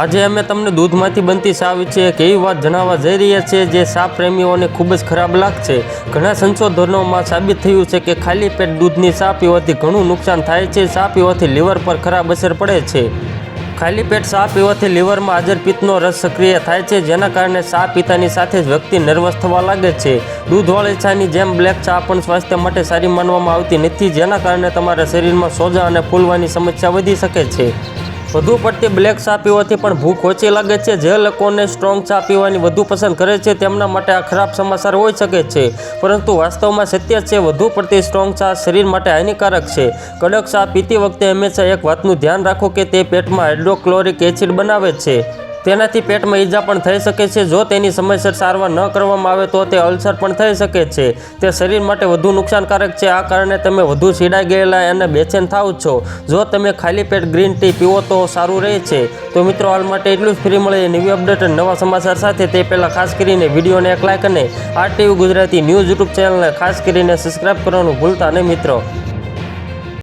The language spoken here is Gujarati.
આજે અમે તમને દૂધમાંથી બનતી ચા વિશે એક એવી વાત જણાવવા જઈ રહ્યા છીએ જે ચા પ્રેમીઓને ખૂબ જ ખરાબ લાગશે. ઘણા સંશોધનોમાં સાબિત થયું છે કે ખાલી પેટ દૂધની ચા પીવાથી ઘણું નુકસાન થાય છે ચા પીવાથી લીવર પર ખરાબ અસર પડે છે. ખાલી પેટ ચા પીવાથી લીવરમાં હાજર પિત્તનો રસ સક્રિય થાય છે, જેના કારણે ચા પીતાની સાથે જ વ્યક્તિ નર્વસ થવા લાગે છે. દૂધવાળી ચાની જેમ બ્લેક ચા પણ સ્વાસ્થ્ય માટે સારી માનવામાં આવતી નથી, જેના કારણે તમારા શરીરમાં સોજા અને ફૂલવાની સમસ્યા વધી શકે છે. વધુ પડતી બ્લેક ચા પીવાથી પણ ભૂખ ઓછી લાગે છે. જે લોકોને સ્ટ્રોંગ ચા પીવાની વધુ પસંદ કરે છે, તેમના માટે આ ખરાબ સમાચાર હોઈ શકે છે. પરંતુ વાસ્તવમાં સત્ય છે, વધુ પડતી સ્ટ્રોંગ ચા શરીર માટે હાનિકારક છે. કડક ચા પીતી વખતે હંમેશા એક વાતનું ધ્યાન રાખો કે તે પેટમાં હાઇડ્રોક્લોરિક એસિડ બનાવે છે. તેનાથી પેટમાં ઈજા પણ થઈ શકે છે. જો તેની સમયસર સારવાર ન કરવામાં આવે તો તે અલ્સર પણ થઈ શકે છે. તે શરીર માટે વધુ નુકસાનકારક છે. આ કારણે તમે વધુ સીડાઈ ગયેલા અને બેચેન થાવ છો. જો તમે ખાલી પેટ ગ્રીન ટી પીવો તો સારું રહે છે. તો મિત્રો, હાલ માટે એટલું જ. ફ્રી મળે નવી અપડેટ અને નવા સમાચાર સાથે. તે પહેલાં ખાસ કરીને વિડીયોને એક લાઇક અને R TV Gujarati news YouTube ચેનલને ખાસ કરીને સબસ્ક્રાઇબ કરવાનું ભૂલતા નહીં મિત્રો.